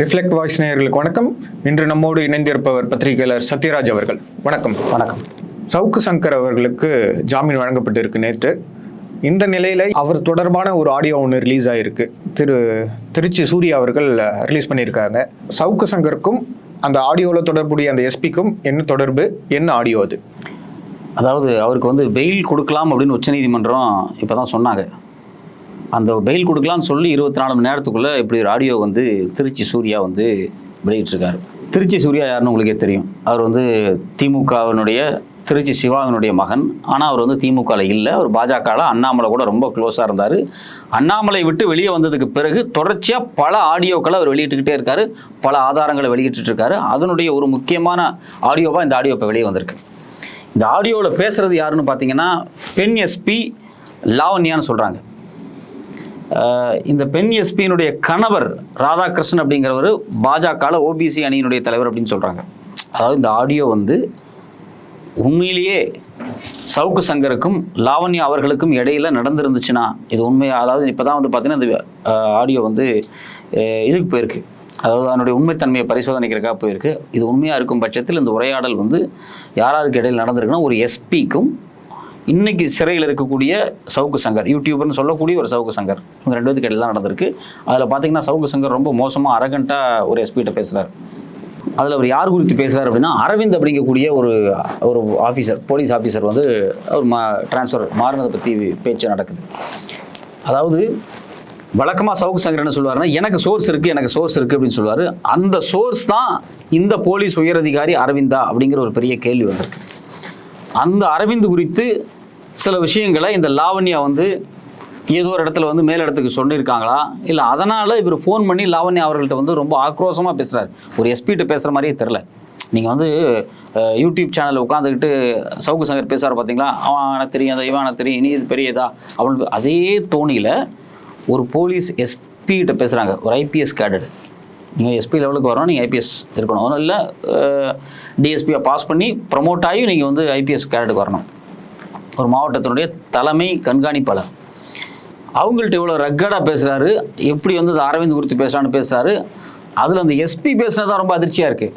Reflect voice நேயர்களுக்கு வணக்கம். இன்று நம்மோடு இணைந்திருப்பவர் பத்திரிகையாளர் சத்யராஜ் அவர்கள். வணக்கம். வணக்கம். சவுக்கு சங்கர் அவர்களுக்கு ஜாமீன் வழங்கப்பட்டிருக்கு நேற்று. இந்த நிலையில அவர் தொடர்பான ஒரு ஆடியோ ஒன்று ரிலீஸ் ஆயிருக்கு. திரு திருச்சி சூர்யா அவர்கள் ரிலீஸ் பண்ணியிருக்காங்க. சவுக்கு சங்கருக்கும் அந்த ஆடியோவில் தொடர்புடைய அந்த எஸ்பிக்கும் என்ன தொடர்பு? என்ன ஆடியோ அது? அதாவது அவருக்கு வந்து பெயில் கொடுக்கலாம் அப்படின்னு உச்சநீதிமன்றம் இப்போ தான் சொன்னாங்க. அந்த பெயில் கொடுக்கலாம்னு சொல்லி இருபத்தி நாலு மணி நேரத்துக்குள்ளே இப்படி ஒரு ஆடியோ வந்து திருச்சி சூர்யா வந்து வெளியிட்டிருக்காரு. திருச்சி சூர்யா யாருன்னு உங்களுக்கே தெரியும். அவர் வந்து திமுகவினுடைய திருச்சி சிவாவினுடைய மகன். ஆனால் அவர் வந்து திமுகவில் இல்லை. அவர் பாஜகவில் அண்ணாமலை கூட ரொம்ப க்ளோஸாக இருந்தார். அண்ணாமலை விட்டு வெளியே வந்ததுக்கு பிறகு தொடர்ச்சியாக பல ஆடியோக்களை அவர் வெளியிட்டுக்கிட்டே இருக்கார். பல ஆதாரங்களை வெளியிட்டுருக்காரு அதனுடைய ஒரு முக்கியமான ஆடியோவாக இந்த ஆடியோ இப்போ வெளியே வந்திருக்கு. இந்த ஆடியோவில் பேசுகிறது யாருன்னு பார்த்தீங்கன்னா பெண் எஸ்பி லாவண்யான்னு சொல்கிறாங்க இந்த பெண் எஸ்பியினுடைய கணவர் ராதாகிருஷ்ணன் அப்படிங்கிறவர் பாஜகவில் ஓபிசி அணியினுடைய தலைவர் அப்படின்னு சொல்கிறாங்க அதாவது இந்த ஆடியோ வந்து உண்மையிலேயே சவுக்கு சங்கருக்கும் லாவண்யா அவர்களுக்கும் இடையில நடந்திருந்துச்சுன்னா இது உண்மையாக அதாவது இப்போ தான் வந்து பார்த்தீங்கன்னா இந்த ஆடியோ வந்து இதுக்கு போயிருக்கு. அதாவது அதனுடைய உண்மைத்தன்மையை பரிசோதனைக்கிறக்காக போயிருக்கு. இது உண்மையாக இருக்கும் பட்சத்தில் இந்த உரையாடல் வந்து யாராருக்கு இடையில் நடந்திருக்குன்னா ஒரு எஸ்பிக்கும் இன்னைக்கு சிறையில் இருக்கக்கூடிய சவுக்கு சங்கர் யூடியூபர்னு சொல்லக்கூடிய ஒரு சவுக்கு சங்கர். இவங்க ரெண்டு பேருக்கு இடையில தான் நடந்திருக்கு. அதில் பார்த்தீங்கன்னா சவுக்கு சங்கர் ரொம்ப மோசமாக அரகண்ட்டாக ஒரு எஸ்பிகிட்ட பேசுகிறார் அதில் அவர் யார் குறித்து பேசுகிறார் அப்படின்னா அரவிந்த் அப்படிங்கக்கூடிய ஒரு ஒரு ஆஃபீஸர் போலீஸ் ஆஃபீஸர் வந்து அவர் மா ட்ரான்ஸ்ஃபர் மாறினதை பற்றி பேச்சு நடக்குது. அதாவது வழக்கமாக சவுக்கு சங்கர் என்ன சொல்லுவாருன்னா எனக்கு சோர்ஸ் இருக்குது எனக்கு சோர்ஸ் இருக்குது அப்படின்னு சொல்லுவார். அந்த சோர்ஸ் தான் இந்த போலீஸ் உயரதிகாரி அரவிந்தா அப்படிங்கிற ஒரு பெரிய கேள்வி வந்திருக்கு. அந்த அரவிந்த் குறித்து சில விஷயங்களை இந்த லாவண்யா வந்து ஏதோ ஒரு இடத்துல வந்து மேல் இடத்துக்கு சொல்லியிருக்காங்களா? இல்லை அதனால் இவர் ஃபோன் பண்ணி லாவண்யா அவர்கள்ட்ட வந்து ரொம்ப ஆக்ரோஷமாக பேசுகிறார் ஒரு எஸ்பிகிட்ட பேசுகிற மாதிரியே தெரில நீங்கள் வந்து யூடியூப் சேனலில் உட்காந்துக்கிட்டு சவுக்கு சங்கர் பேசுகிறார் பார்த்தீங்களா அவன் எனக்கு தெரியும் அதை இவன் எனக்கு தெரியும் இனி இது பெரியதா அவனுக்கு அதே தோணியில் ஒரு போலீஸ் எஸ்பிகிட்ட பேசுகிறாங்க ஒரு ஐபிஎஸ் கேடட் நீங்கள் எஸ்பி லெவலுக்கு வரணும் நீங்கள் ஐபிஎஸ் இருக்கணும். ஒன்றும் இல்லை டிஎஸ்பியை பாஸ் பண்ணி ப்ரமோட் ஆகி நீங்கள் வந்து ஐபிஎஸ் கேரட்டுக்கு வரணும். ஒரு மாவட்டத்தினுடைய தலைமை கண்காணிப்பாளர். அவங்கள்ட்ட இவ்வளோ ரக்கடாக பேசுகிறாரு எப்படி வந்து அரவிந்த் குறித்து பேசுகிறான்னு பேசுகிறாரு அதில் அந்த எஸ்பி பேசுனது தான் ரொம்ப அதிர்ச்சியாக இருக்குது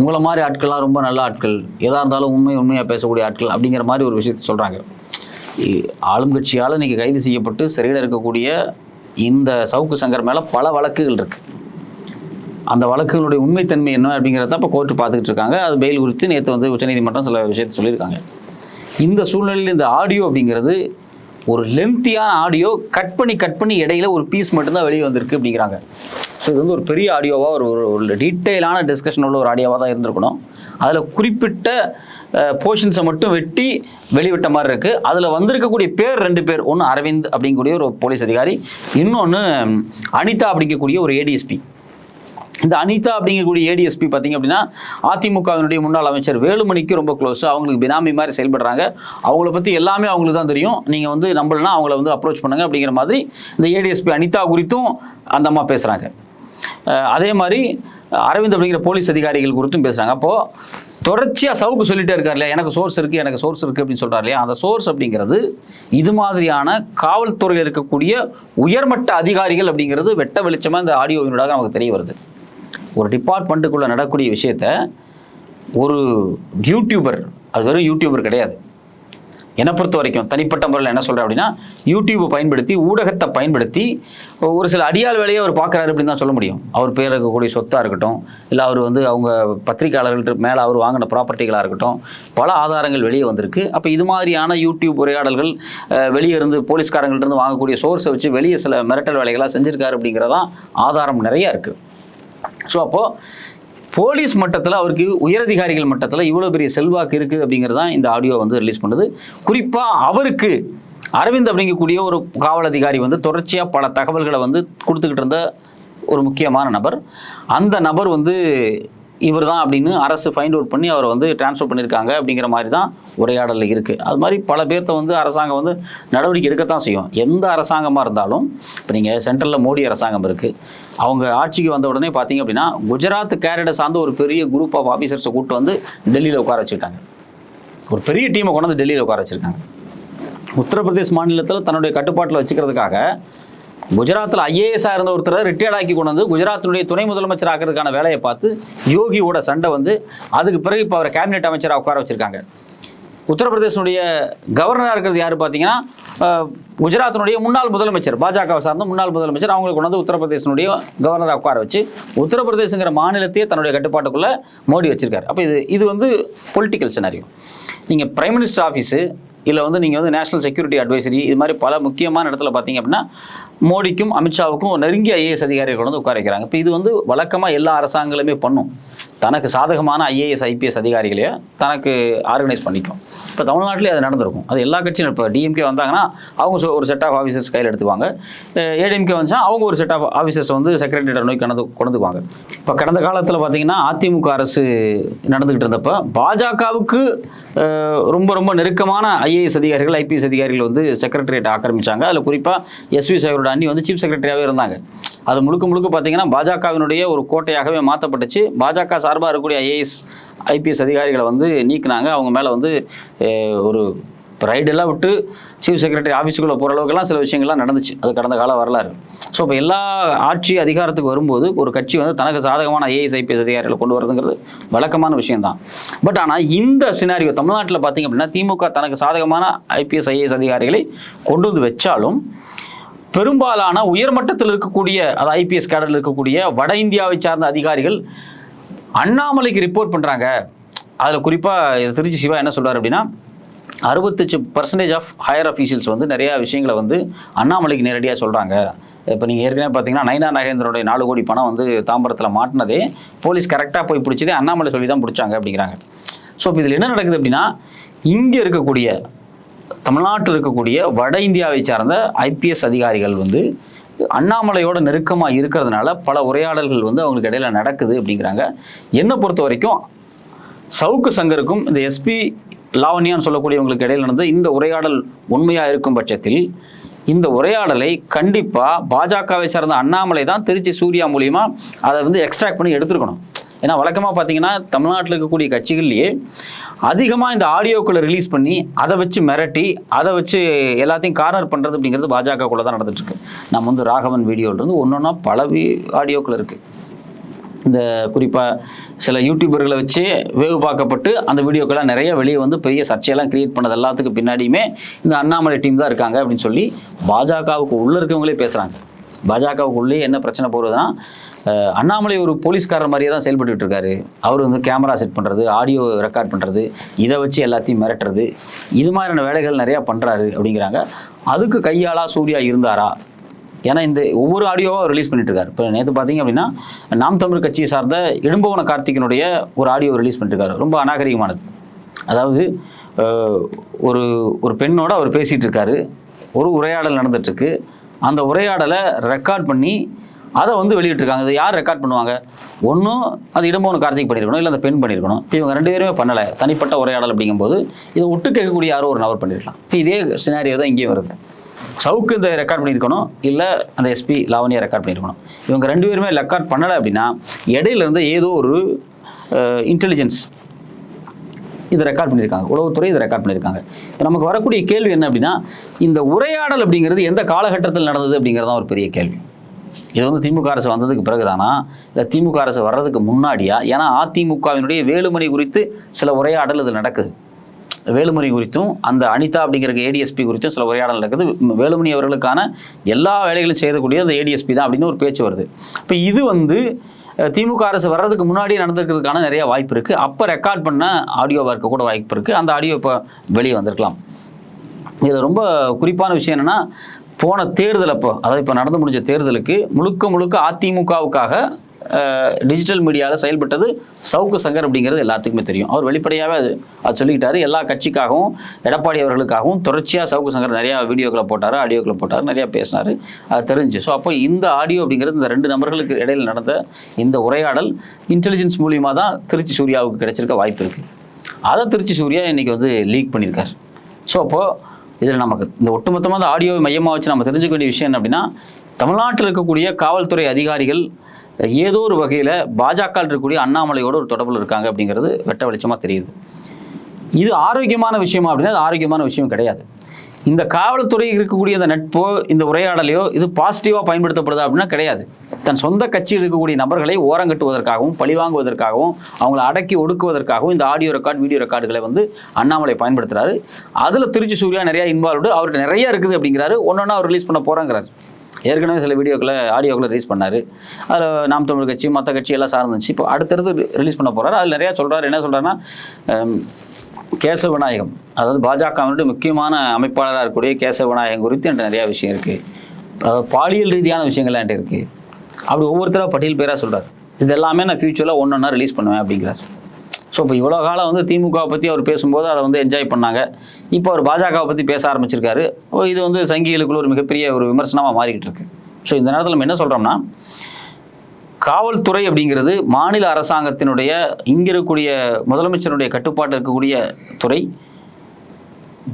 உங்களை மாதிரி ஆட்கள்லாம் ரொம்ப நல்ல ஆட்கள். எதாக இருந்தாலும் உண்மை உண்மையாக பேசக்கூடிய ஆட்கள் அப்படிங்கிற மாதிரி ஒரு விஷயத்தை சொல்கிறாங்க ஆளும் கட்சியால் இன்றைக்கி கைது செய்யப்பட்டு சிறையில் இருக்கக்கூடிய இந்த சவுக்கு சங்கர் மேலே பல வழக்குகள் இருக்குது அந்த வழக்குகளுடைய உண்மைத்தன்மை என்ன அப்படிங்கிறத இப்போ கோர்ட்டு பார்த்துக்கிட்டு இருக்காங்க. அது பெயில் குறித்து நேற்று வந்து உச்சநீதிமன்றம் சில விஷயத்தை சொல்லியிருக்காங்க. இந்த சூழ்நிலையில் இந்த ஆடியோ அப்படிங்கிறது ஒரு லென்த்தியான ஆடியோ கட் பண்ணி கட் பண்ணி இடையில ஒரு பீஸ் மட்டும்தான் வெளியே வந்திருக்கு அப்படிங்கிறாங்க. ஸோ இது வந்து ஒரு பெரிய ஆடியோவாக ஒரு ஒரு ஒரு டீட்டெயிலான டிஸ்கஷன் உள்ள ஒரு ஆடியோவாக தான் இருந்திருக்கணும். அதில் குறிப்பிட்ட போர்ஷன்ஸை மட்டும் வெட்டி வெளிவிட்ட மாதிரி இருக்குது அதில் வந்திருக்கக்கூடிய பேர் ரெண்டு பேர். ஒன்று அரவிந்த் அப்படிங்கக்கூடிய ஒரு போலீஸ் அதிகாரி இன்னொன்று அனிதா அப்படிங்கக்கூடிய ஒரு ஏடிஎஸ்பி இந்த அனிதா அப்படிங்கக்கூடிய ஏடிஎஸ்பி பார்த்தீங்க அப்படின்னா அதிமுகவினுடைய முன்னாள் அமைச்சர் வேலுமணிக்கு ரொம்ப க்ளோஸ் அவங்களுக்கு பினாமி மாதிரி செயல்படுறாங்க. அவங்கள பற்றி எல்லாமே அவங்களுக்கு தான் தெரியும். நீங்கள் வந்து நம்பலனா அவங்கள வந்து அப்ரோச் பண்ணுங்க அப்படிங்கிற மாதிரி இந்த ஏடிஎஸ்பி அனிதா குறித்தும் அந்த அம்மா பேசுகிறாங்க அதே மாதிரி அரவிந்த் அப்படிங்கிற போலீஸ் அதிகாரிகள் குறித்தும் பேசுகிறாங்க அப்போது தொடர்ச்சியாக சவுக்கு சொல்லிட்டே இருக்கார் இல்லையா? எனக்கு சோர்ஸ் இருக்குது எனக்கு சோர்ஸ் இருக்குது அப்படின்னு சொல்கிறார் இல்லையா? அந்த சோர்ஸ் அப்படிங்கிறது இது மாதிரியான காவல்துறையில் இருக்கக்கூடிய உயர்மட்ட அதிகாரிகள் அப்படிங்கிறது வெட்ட வெளிச்சமாக இந்த ஆடியோவினூடாக நமக்கு தெரிய வருது. ஒரு டிபார்ட்மெண்ட்டுக்குள்ளே நடக்கூடிய விஷயத்த ஒரு யூடியூபர் அது வெறும் யூடியூபர் கிடையாது. என்னை பொறுத்த வரைக்கும் தனிப்பட்ட முறையில் என்ன சொல்கிறேன் அப்படின்னா யூடியூப்பை பயன்படுத்தி ஊடகத்தை பயன்படுத்தி ஒரு சில அடியாள் வேலையை அவர் பார்க்குறாரு அப்படின்னு தான் சொல்ல முடியும். அவர் பேர் இருக்கக்கூடிய சொத்தாக இருக்கட்டும் இல்லை அவர் வந்து அவங்க பத்திரிகையாளர்கள்ட்ட மேலே அவர் வாங்கின ப்ராப்பர்ட்டிகளாக இருக்கட்டும் பல ஆதாரங்கள் வெளியே வந்திருக்கு. அப்போ இது மாதிரியான யூடியூப் உரையாடல்கள் வெளியே இருந்து போலீஸ்காரங்கள்ட்ட இருந்து வாங்கக்கூடிய சோர்ஸை வச்சு வெளியே சில மிரட்டல் வேலைகளாக செஞ்சுருக்காரு அப்படிங்கிறதான் ஆதாரம் நிறையா இருக்குது ஸோ அப்போது போலீஸ் மட்டத்தில் அவருக்கு உயரதிகாரிகள் மட்டத்தில் இவ்வளோ பெரிய செல்வாக்கு இருக்குது அப்படிங்கிறது தான் இந்த ஆடியோ வந்து ரிலீஸ் பண்ணுது. குறிப்பாக அவருக்கு அரவிந்த் அப்படிங்கக்கூடிய ஒரு காவல் அதிகாரி வந்து தொடர்ச்சியாக பல தகவல்களை வந்து கொடுத்துக்கிட்டு இருந்த ஒரு முக்கியமான நபர். அந்த நபர் வந்து இவர் தான் அப்படின்னு அரசு ஃபைண்ட் அவுட் பண்ணி அவரை வந்து ட்ரான்ஸ்ஃபர் பண்ணியிருக்காங்க அப்படிங்கிற மாதிரி தான் உரையாடலில் இருக்குது அது மாதிரி பல பேர்த்த வந்து அரசாங்கம் வந்து நடவடிக்கை எடுக்கத்தான் செய்யும். எந்த அரசாங்கமாக இருந்தாலும் இப்போ நீங்கள் சென்ட்ரலில் மோடி அரசாங்கம் இருக்குது அவங்க ஆட்சிக்கு வந்த உடனே பார்த்தீங்க அப்படின்னா குஜராத் கேரடை சார்ந்த ஒரு பெரிய குரூப் ஆஃப் ஆஃபீஸர்ஸை கூப்பிட்டு வந்து டெல்லியில் உட்கார வச்சுருக்காங்க. ஒரு பெரிய டீமை கொண்டு வந்து டெல்லியில் உட்கார வச்சுருக்காங்க. உத்தரப்பிரதேஷ் மாநிலத்தில் தன்னுடைய கட்டுப்பாட்டில் வச்சுக்கிறதுக்காக குஜராத்தில் ஐஏஎஸ்ஸாக இருந்த ஒருத்தரை ரிட்டையர்ட் ஆக்கி கொண்டு வந்து குஜராத்தினுடைய துணை முதலமைச்சர் ஆக்கிறதுக்கான வேலையை பார்த்து யோகியோட சண்டை வந்து அதுக்கு பிறகு இப்போ அவரை கேபினெட் அமைச்சராக உட்கார வச்சுருக்காங்க. உத்தரப்பிரதேசனுடைய கவர்னராக இருக்கிறது யார் பார்த்தீங்கன்னா குஜராத்தினுடைய முன்னாள் முதலமைச்சர் பாஜகவை சார்ந்த முன்னாள் முதலமைச்சர் அவங்களை கொண்டு வந்து உத்தரப்பிரதேசனுடைய கவர்னராக உட்கார வச்சு உத்தரப்பிரதேசங்கிற மாநிலத்தையே தன்னுடைய கட்டுப்பாட்டுக்குள்ளே மோடி வச்சிருக்காரு. அப்போ இது இது வந்து பொலிட்டிக்கல் சினாரியோ நீங்கள் பிரைம் மினிஸ்டர் ஆஃபீஸு இல்லை வந்து நீங்கள் வந்து நேஷனல் செக்யூரிட்டி அட்வைசரி இது மாதிரி பல முக்கியமான இடத்துல பார்த்தீங்க அப்படின்னா மோடிக்கும் அமித்ஷாவுக்கும் நெருங்கிய ஐஏஎஸ் அதிகாரிகள் வந்து உட்கார வைக்கிறாங்க. இப்போ இது வந்து வழக்கமாக எல்லா அரசாங்கங்களுமே பண்ணும். தனக்கு சாதகமான ஐஏஎஸ் ஐபிஎஸ் அதிகாரிகளையே தனக்கு ஆர்கனைஸ் பண்ணிக்கும். இப்போ தமிழ்நாட்டிலே அது நடந்திருக்கும். அது எல்லா கட்சியும் இப்போ டிஎம்கே வந்தாங்கன்னா அவங்க ஒரு செட் ஆஃப் ஆஃபீஸர்ஸ் கையில் எடுத்துவாங்க ஏடிஎம்கே வந்துச்சா அவங்க ஒரு செட் ஆஃப் ஆஃபீஸர்ஸ் வந்து செக்ரட்டரியிட நோய் கணந்து கொண்டுக்குவாங்க. இப்போ கடந்த காலத்தில் பார்த்தீங்கன்னா அதிமுக அரசு நடந்துக்கிட்டு இருந்தப்போ பாஜகவுக்கு ரொம்ப ரொம்ப நெருக்கமான ஐஏஎஸ் அதிகாரிகள் ஐபிஎஸ் அதிகாரிகள் வந்து செக்ரட்டரியேட் ஆக்கிரமிச்சாங்க. அதில் குறிப்பாக எஸ்வி சேகரோட அண்ணி வந்து சீஃப் செக்ரட்டரியாகவே இருந்தாங்க. அது முழுக்க முழுக்க பார்த்தீங்கன்னா பாஜகவினுடைய ஒரு கோட்டையாகவே மாற்றப்பட்டுச்சு பாஜக சார்பாக இருக்கக்கூடிய ஐஏஎஸ் ஐபிஎஸ் அதிகாரிகளை வந்து நீக்குனாங்க. அவங்க மேலே வந்து ஒரு ரைடெல்லாம் விட்டு சீஃப் செக்ரட்டரி ஆஃபீஸுக்குள்ளே போகிற அளவுக்குலாம் சில விஷயங்கள்லாம் நடந்துச்சு. அது கடந்த கால வரலாறு. ஸோ இப்போ எல்லா ஆட்சி அதிகாரத்துக்கு வரும்போது ஒரு கட்சி வந்து தனக்கு சாதகமான ஐஏஎஸ் ஐபிஎஸ் அதிகாரிகளை கொண்டு வரதுங்கிறது வழக்கமான விஷயம்தான். பட் ஆனால் இந்த சினாரியோ தமிழ்நாட்டில் பார்த்தீங்க அப்படின்னா திமுக தனக்கு சாதகமான ஐபிஎஸ் ஐஏஎஸ் அதிகாரிகளை கொண்டு வந்து வச்சாலும் பெரும்பாலான உயர்மட்டத்தில் இருக்கக்கூடிய அது ஐபிஎஸ் கேடரில் இருக்கக்கூடிய வட இந்தியாவை சார்ந்த அதிகாரிகள் அண்ணாமலைக்கு ரிப்போர்ட் பண்ணுறாங்க அதில் குறிப்பாக திருச்சி சிவா என்ன சொல்கிறார் அப்படின்னா அறுபத்தஞ்சு பர்சன்டேஜ் ஆஃப் ஹையர் அஃபீஷியல்ஸ் வந்து நிறையா விஷயங்களை வந்து அண்ணாமலைக்கு நேரடியாக சொல்கிறாங்க இப்போ நீங்கள் ஏற்கனவே பார்த்தீங்கன்னா நைனா நாகேந்திரனுடைய நாலு கோடி பணம் வந்து தாம்பரத்தில் மாட்டினதே போலீஸ் கரெக்டாக போய் பிடிச்சதே அண்ணாமலை சொல்லி தான் பிடிச்சாங்க அப்படிங்கிறாங்க. ஸோ இப்போ இதில் என்ன நடக்குது அப்படின்னா இங்கே இருக்கக்கூடிய தமிழ்நாட்டில் இருக்கக்கூடிய வட இந்தியாவை சார்ந்த ஐபிஎஸ் அதிகாரிகள் வந்து அண்ணாமலையோட நெருக்கமாக இருக்கிறதுனால பல உரையாடல்கள் வந்து அவங்களுக்கு இடையில நடக்குது அப்படிங்கிறாங்க. என்னை பொறுத்த வரைக்கும் சவுக்கு சங்கருக்கும் இந்த எஸ்பி லாவண்யான்னு சொல்லக்கூடியவங்களுக்கு இடையில நடந்த இந்த உரையாடல் உண்மையாக இருக்கும் பட்சத்தில் இந்த உரையாடலை கண்டிப்பாக பாஜகவை சார்ந்த அண்ணாமலை தான் திருச்சி சூர்யா மூலியமாக அதை வந்து எக்ஸ்ட்ராக்ட் பண்ணி எடுத்துருக்கணும். ஏன்னா வழக்கமாக பார்த்தீங்கன்னா தமிழ்நாட்டில் இருக்கக்கூடிய கட்சிகள்லேயே அதிகமாக இந்த ஆடியோக்களை ரிலீஸ் பண்ணி அதை வச்சு மிரட்டி அதை வச்சு எல்லாத்தையும் கார்னர் பண்ணுறது அப்படிங்கிறது பாஜகக்குள்ளே தான் நடந்துட்டுருக்கு. நம்ம வந்து ராகவன் வீடியோலேருந்து ஒன்று ஒன்றா பல ஆடியோக்கள் இருக்குது இந்த குறிப்பாக சில யூடியூபர்களை வச்சு வேவு பார்க்கப்பட்டு அந்த வீடியோக்கெல்லாம் நிறைய வெளியே வந்து பெரிய சர்ச்சையெல்லாம் கிரியேட் பண்ணது எல்லாத்துக்கு பின்னாடியுமே இந்த அண்ணாமலை டீம் தான் இருக்காங்க அப்படின்னு சொல்லி பாஜகவுக்கு உள்ளே இருக்கவங்களே பேசுகிறாங்க பாஜகவுக்கு உள்ளே என்ன பிரச்சனை போகிறதுனா அண்ணாமலை ஒரு போலீஸ்காரர் மாதிரியே தான் செயல்பட்டு இருக்காரு. அவர் வந்து கேமரா செட் பண்ணுறது ஆடியோ ரெக்கார்ட் பண்ணுறது இதை வச்சு எல்லாத்தையும் மிரட்டுறது இது மாதிரியான வேலைகள் நிறையா பண்ணுறாரு அப்படிங்கிறாங்க. அதுக்கு கையாளா சூர்யா இருந்தாரா? ஏன்னா இந்த ஒவ்வொரு ஆடியோவாக ரிலீஸ் பண்ணிட்டு இருக்காரு. இப்போ நேற்று பார்த்தீங்க அப்படின்னா நாம் தமிழ் கட்சியை சார்ந்த இடும்பவன கார்த்திகனுடைய ஒரு ஆடியோ ரிலீஸ் பண்ணிட்டுருக்காரு ரொம்ப அநாகரிகமானது. அதாவது ஒரு ஒரு பெண்ணோட அவர் பேசிகிட்டு இருக்காரு. ஒரு உரையாடல் நடந்துட்டுருக்கு அந்த உரையாடலை ரெக்கார்ட் பண்ணி அதை வந்து வெளியிட்டிருக்காங்க. இது யார் ரெக்கார்ட் பண்ணுவாங்க? ஒன்றும் அது இடம்போன கார்த்திக் பண்ணியிருக்கணும் இல்லை அந்த பெண் பண்ணியிருக்கணும். இப்போ இவங்க ரெண்டு பேருமே பண்ணலை. தனிப்பட்ட உரையாடல் அப்படிங்கும்போது இதை ஒட்டு கேட்கக்கூடிய யாரோ ஒரு நபர் பண்ணியிருக்கலாம். இப்போ இதே சினாரியோ தான் இங்கேயும் வருது. சவுக்கு இந்த ரெக்கார்ட் பண்ணியிருக்கணும் இல்லை அந்த எஸ்பி லாவணியை ரெக்கார்ட் பண்ணியிருக்கணும். இவங்க ரெண்டு பேருமே ரெக்கார்ட் பண்ணலை அப்படின்னா இடையில இருந்து ஏதோ ஒரு இன்டெலிஜென்ஸ் இதை ரெக்கார்ட் பண்ணியிருக்காங்க. உளவுத்துறை இதை ரெக்கார்ட் பண்ணியிருக்காங்க. இப்போ நமக்கு வரக்கூடிய கேள்வி என்ன அப்படின்னா இந்த உரையாடல் அப்படிங்கிறது எந்த காலகட்டத்தில் நடந்தது அப்படிங்கிறது தான் ஒரு பெரிய கேள்வி. இது வந்து திமுக அரசு வந்ததுக்கு பிறகுதானா? இல்லை திமுக அரசு வர்றதுக்கு முன்னாடியா? ஏன்னா அதிமுகவினுடைய வேலுமணி குறித்து சில உரையாடல் இது நடக்குது. வேலுமணி குறித்தும் அந்த அனிதா அப்படிங்கிற ஏடிஎஸ்பி குறித்தும் சில உரையாடல் நடக்குது. வேலுமணி அவர்களுக்கான எல்லா வேலைகளும் செய்யக்கூடிய அந்த ஏடிஎஸ்பி தான் அப்படின்னு ஒரு பேச்சு வருது. இப்போ இது வந்து திமுக அரசு வர்றதுக்கு முன்னாடியே நடந்திருக்கிறதுக்கான நிறைய வாய்ப்பு இருக்குது அப்போ ரெக்கார்ட் பண்ண ஆடியோவாக இருக்க கூட வாய்ப்பு இருக்குது அந்த ஆடியோ இப்போ வெளியே வந்திருக்கலாம். இதில் ரொம்ப குறிப்பான விஷயம் என்னென்னா போன தேர்தல் அப்போ அதாவது இப்போ நடந்து முடிஞ்ச தேர்தலுக்கு முழுக்க முழுக்க அதிமுகவுக்காக டிஜிட்டல் மீடியாவில் செயல்பட்டது சவுக்கு சங்கர் அப்படிங்கிறது எல்லாத்துக்குமே தெரியும். அவர் வெளிப்படையாகவே அது அது சொல்லிக்கிட்டாரு. எல்லா கட்சிக்காகவும் எடப்பாடி அவர்களுக்காகவும் தொடர்ச்சியாக சவுக்கு சங்கர் நிறையா வீடியோக்களை போட்டார் ஆடியோக்களை போட்டார் நிறையா பேசினார். அது தெரிஞ்சு. ஸோ அப்போ இந்த ஆடியோ அப்படிங்கிறது இந்த ரெண்டு நபர்களுக்கு இடையில் நடந்த இந்த உரையாடல் இன்டெலிஜென்ஸ் மூலியமாக தான் திருச்சி சூர்யாவுக்கு கிடைச்சிருக்க வாய்ப்பு இருக்குது அதை திருச்சி சூர்யா இன்னைக்கு வந்து லீக் பண்ணியிருக்கார். ஸோ அப்போது இதில் நமக்கு இந்த ஒட்டுமொத்தமாக அந்த ஆடியோவை மையமாக வச்சு நம்ம தெரிஞ்சுக்க வேண்டிய விஷயம் என்ன அப்படின்னா தமிழ்நாட்டில் இருக்கக்கூடிய காவல்துறை அதிகாரிகள் ஏதோ ஒரு வகையில் பாஜக இருக்கக்கூடிய அண்ணாமலையோட ஒரு தொடர்பில் இருக்காங்க அப்படிங்கிறது வெட்ட வெளிச்சமாக தெரியுது. இது ஆரோக்கியமான விஷயமா அப்படின்னா அது ஆரோக்கியமான விஷயம் கிடையாது. இந்த காவல்துறை இருக்கக்கூடிய இந்த நட்போ இந்த உரையாடலையோ இது பாசிட்டிவாக பயன்படுத்தப்படுதா அப்படின்னா கிடையாது. தன் சொந்த கட்சியில் இருக்கக்கூடிய நபர்களை ஓரங்கட்டுவதற்காகவும் பழிவாங்குவதற்காகவும் அவங்களை அடக்கி ஒடுக்குவதற்காகவும் இந்த ஆடியோ ரெக்கார்ட் வீடியோ ரெக்கார்டுகளை வந்து அண்ணாமலை பயன்படுத்துறாரு. அதில் திருச்சி சூர்யா நிறையா இன்வால்வ்டு அவர்கிட்ட நிறைய இருக்குது அப்படிங்கிறாரு. ஒன்று அவர் ரிலீஸ் பண்ண போகிறாங்கிறார் ஏற்கனவே சில வீடியோக்களை ஆடியோக்களை ரிலீஸ் பண்ணார். அதில் நாம் தமிழ் கட்சி மற்ற கட்சி எல்லாம் சார்ந்துச்சு இப்போ அடுத்தடுத்து ரிலீஸ் பண்ண போகிறார் அதில் நிறையா சொல்கிறார் என்ன சொல்கிறாருன்னா கேசவ விநாயகம். அதாவது பாஜகவினுடைய முக்கியமான அமைப்பாளராக இருக்கக்கூடிய கேசவ விநாயகம் குறித்து என்கிட்ட நிறையா விஷயம் இருக்குது அதாவது பாலியல் ரீதியான விஷயங்கள்லாம் என்கிட்ட இருக்குது அப்படி ஒவ்வொருத்தராக பட்டியல் பேராக சொல்கிறார் இது எல்லாமே நான் ஃபியூச்சரில் ஒன்று ஒன்றா ரிலீஸ் பண்ணுவேன் அப்படிங்கிறார். ஸோ இப்போ இவ்வளோ காலம் வந்து திமுகவை பற்றி அவர் பேசும்போது அதை வந்து என்ஜாய் பண்ணாங்க. இப்போ அவர் பாஜகவை பற்றி பேச ஆரம்பிச்சிருக்காரு. ஓ, இது வந்து சங்கிகளுக்குள்ள ஒரு மிகப்பெரிய ஒரு விமர்சனமாக மாறிக்கிட்டு இருக்கு. ஸோ இந்த நேரத்தில் நம்ம என்ன சொல்கிறோம்னா காவல்துறை அப்படிங்கிறது மாநில அரசாங்கத்தினுடைய இங்கே இருக்கக்கூடிய முதலமைச்சருடைய கட்டுப்பாட்டு இருக்கக்கூடிய துறை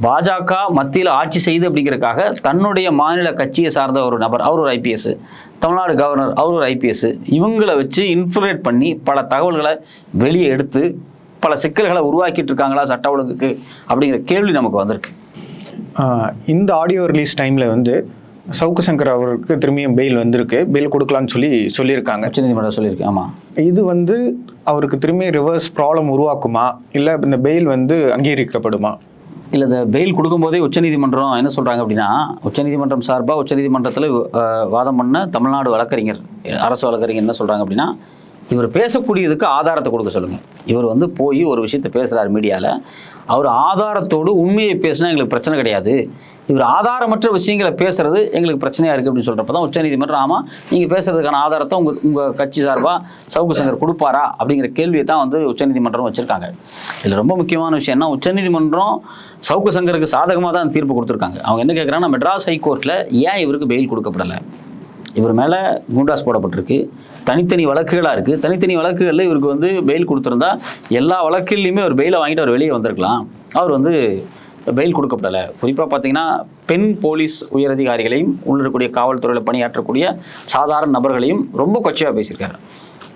பாஜக மத்தியில் ஆட்சி செய்து அப்படிங்கிறதுக்காக தன்னுடைய மாநில கட்சியை சார்ந்த ஒரு நபர் அவர் ஒரு ஐபிஎஸ் தமிழ்நாடு கவர்னர் அவர் ஒரு ஐபிஎஸ் இவங்களை வச்சு இன்ஃப்ளூரேட் பண்ணி பல தகவல்களை வெளியே எடுத்து பல சிக்கல்களை உருவாக்கிட்டு இருக்காங்களா சட்ட ஒழுங்குக்கு அப்படிங்கிற கேள்வி நமக்கு வந்திருக்கு. இந்த ஆடியோ ரிலீஸ் டைமில் வந்து சவுக்கு சங்கர் அவருக்கு திரும்பியும் பெயில் வந்திருக்கு. பெயில் கொடுக்கலான்னு சொல்லி சொல்லியிருக்காங்க. உச்சநீதிமன்றம் சொல்லியிருக்கு ஆமாம் இது வந்து அவருக்கு திரும்பி ரிவர்ஸ் ப்ராப்ளம் உருவாக்குமா? இல்லை இந்த பெயில் வந்து அங்கீகரிக்கப்படுமா? இல்லை இந்த பெயில் கொடுக்கும்போதே உச்சநீதிமன்றம் என்ன சொல்கிறாங்க அப்படின்னா உச்சநீதிமன்றம் சார்பாக உச்சநீதிமன்றத்தில் வாதம் பண்ண தமிழ்நாடு வழக்கறிஞர் அரசு வழக்கறிஞர் என்ன சொல்கிறாங்க அப்படின்னா இவர் பேசக்கூடியதுக்கு ஆதாரத்தை கொடுக்க சொல்லுங்கள் இவர் வந்து போய் ஒரு விஷயத்தை பேசுகிறார் மீடியாவில் அவர் ஆதாரத்தோடு உண்மையை பேசினா எங்களுக்கு பிரச்சனை கிடையாது. இவர் ஆதாரமற்ற விஷயங்களை பேசுறது எங்களுக்கு பிரச்சனையாக இருக்குது அப்படின்னு சொல்கிறப்ப தான் உச்சநீதிமன்றம் ஆமாம் நீங்கள் பேசுறதுக்கான ஆதாரத்தை உங்கள் உங்கள் கட்சி சார்பாக சவுக்கு சங்கர் கொடுப்பாரா அப்படிங்கிற கேள்வியை தான் வந்து உச்சநீதிமன்றம் வச்சுருக்காங்க. இதில் ரொம்ப முக்கியமான விஷயம் என்ன உச்சநீதிமன்றம் சவுக்கு சங்கருக்கு சாதகமாக தான் தீர்ப்பு கொடுத்துருக்காங்க. அவங்க என்ன கேட்குறாங்கன்னா மெட்ராஸ் ஹைகோர்ட்டில் ஏன் இவருக்கு பெயில் கொடுக்கப்படலை? இவர் மேலே குண்டாஸ் போடப்பட்டிருக்கு தனித்தனி வழக்குகளாக இருக்குது தனித்தனி வழக்குகளில் இவருக்கு வந்து பெயில் கொடுத்துருந்தா எல்லா வழக்குலையுமே ஒரு பெயிலை வாங்கிட்டு அவர் வெளியே வந்திருக்கலாம். அவர் வந்து பெயில் கொடுக்கப்படலை. குறிப்பாக பார்த்தீங்கன்னா பெண் போலீஸ் உயரதிகாரிகளையும் உள்ள இருக்கக்கூடிய காவல்துறையில் பணியாற்றக்கூடிய சாதாரண நபர்களையும் ரொம்ப கொச்சையாக பேசியிருக்காரு.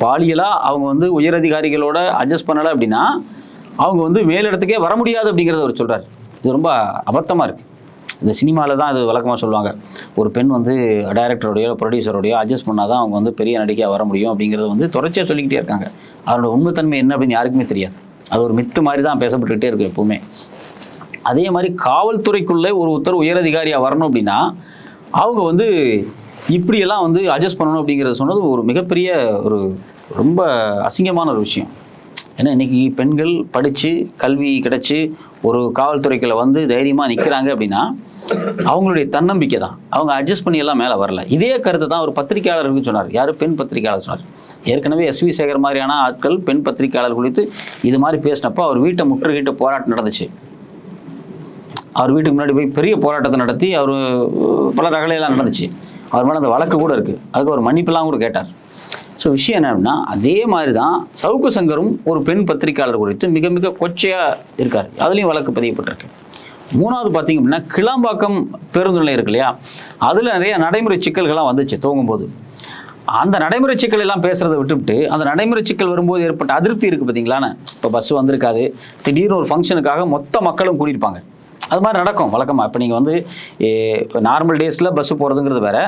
பாலியலாக அவங்க வந்து உயரதிகாரிகளோட அட்ஜஸ்ட் பண்ணலை அப்படின்னா அவங்க வந்து மேலிடத்துக்கே வர முடியாது அப்படிங்கிறத அவர் சொல்கிறார் இது ரொம்ப அபத்தமாக இருக்குது இந்த சினிமாவில் தான் இது வழக்கமாக சொல்லுவாங்க. ஒரு பெண் வந்து டைரக்டரோடையோ ப்ரொடியூசரோடையோ அட்ஜஸ்ட் பண்ணால் தான் அவங்க வந்து பெரிய நடிகையாக வர முடியும் அப்படிங்கிறத வந்து தொடர்ச்சியாக சொல்லிக்கிட்டே இருக்காங்க. அதனோட உண்மைத்தன்மை என்ன அப்படின்னு யாருக்குமே தெரியாது. அது ஒரு மித்து மாதிரி தான் பேசப்பட்டுக்கிட்டே இருக்கும் எப்போவுமே. அதே மாதிரி காவல்துறைக்குள்ளே ஒரு உத்தரவு உயரதிகாரியாக வரணும் அப்படின்னா அவங்க வந்து இப்படியெல்லாம் வந்து அட்ஜஸ்ட் பண்ணணும் அப்படிங்கிறத சொன்னது ஒரு மிகப்பெரிய ஒரு ரொம்ப அசிங்கமான ஒரு விஷயம். ஏன்னா இன்னைக்கு பெண்கள் படித்து கல்வி கிடைச்சி ஒரு காவல்துறைக்குள்ள வந்து தைரியமாக நிற்கிறாங்க அப்படின்னா அவங்களுடைய தன்னம்பிக்கை தான். அவங்க அட்ஜஸ்ட் பண்ணி எல்லாம் மேலே வரல. இதே கருத்தை தான் ஒரு பத்திரிகையாளருக்கு சொன்னார். யார்? பெண் பத்திரிக்கையாளர் சொன்னார். ஏற்கனவே எஸ்வி சேகர் மாதிரியான ஆட்கள் பெண் பத்திரிக்கையாளர் குறித்து இது மாதிரி பேசினப்போ அவர் வீட்டை முற்றுகிட்ட போராட்டம் நடந்துச்சு. அவர் வீட்டுக்கு முன்னாடி போய் பெரிய போராட்டத்தை நடத்தி அவர் பல ரகலையெல்லாம் நடந்துச்சு. அவர் மேலே அந்த வழக்கு கூட இருக்குது அதுக்கு அவர் மன்னிப்பெல்லாம் கூட கேட்டார். ஸோ விஷயம் என்ன அப்படின்னா அதே மாதிரி தான் சவுக்கு சங்கரும் ஒரு பெண் பத்திரிக்கையாளர் குறித்து மிக மிக கொச்சையாக இருக்கார். அதுலேயும் வழக்கு பதியப்பட்டிருக்கு. மூணாவது பார்த்தீங்க அப்படின்னா கிளாம்பாக்கம் பேருந்து நிலையம் இருக்கு இல்லையா? அதில் நிறைய நடைமுறை சிக்கல்கள்லாம் வந்துச்சு தூங்கும்போது அந்த நடைமுறை சிக்கல் எல்லாம் பேசுறதை விட்டுவிட்டு அந்த நடைமுறை சிக்கல் வரும்போது ஏற்பட்ட அதிருப்தி இருக்குது பார்த்தீங்களான்னு. இப்போ பஸ் வந்திருக்காது. திடீர்னு ஒரு ஃபங்க்ஷனுக்காக மொத்த மக்களும் கூடியிருப்பாங்க. அது மாதிரி நடக்கும் வழக்கமாக இப்போ நீங்கள் வந்து நார்மல் டேஸில் பஸ்ஸு போகிறதுங்கிறது வேற.